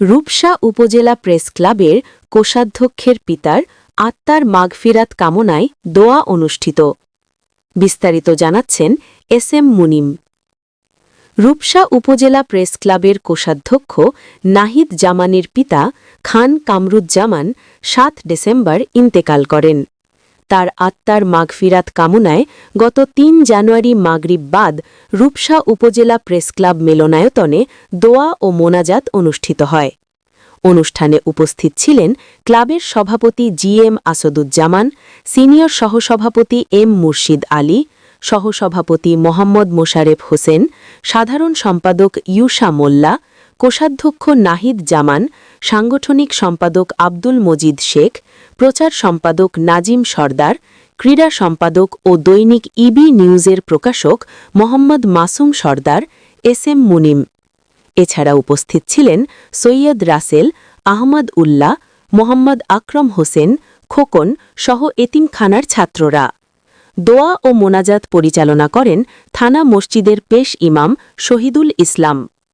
রূপসা উপজেলা প্রেস ক্লাবের কোষাধ্যক্ষের পিতার আত্মার মাগফিরাত কামনায় দোয়া অনুষ্ঠিত। বিস্তারিত জানাচ্ছেন এস এম মুনিম। রূপসা উপজেলা প্রেস ক্লাবের কোষাধ্যক্ষ নাহিদ জামানের পিতা খান কামরুজ্জামান সাত ডিসেম্বর ইন্তেকাল করেন। তার আত্মার মাগফিরাত কামনায় গত তিন জানুয়ারি মাগরিব বাদ রূপসা উপজেলা প্রেস ক্লাব মিলনায়তনে দোয়া ও মোনাজাত অনুষ্ঠিত হয়। অনুষ্ঠানে উপস্থিত ছিলেন ক্লাবের সভাপতি জি এম আসদুজ্জামান, সিনিয়র সহসভাপতি এম মুর্শিদ আলী, সহসভাপতি মোহাম্মদ মোশারেফ হোসেন, সাধারণ সম্পাদক ইউসা মোল্লা, কোষাধ্যক্ষ নাহিদ জামান সাংগঠনিক সম্পাদক আব্দুল মজিদ শেখ, প্রচার সম্পাদক নাজিম সর্দার, ক্রীড়া সম্পাদক ও দৈনিক ইবি নিউজের প্রকাশক মোহাম্মদ মাসুম সর্দার, এস এম মুনিম। এছাড়া উপস্থিত ছিলেন সৈয়দ রাসেল, আহমদ উল্লাহ, মোহাম্মদ আকরম হোসেন, খোকন সহ এতিমখানার ছাত্ররা। দোয়া ও মোনাজাত পরিচালনা করেন থানা মসজিদের পেশ ইমাম শহীদুল ইসলাম।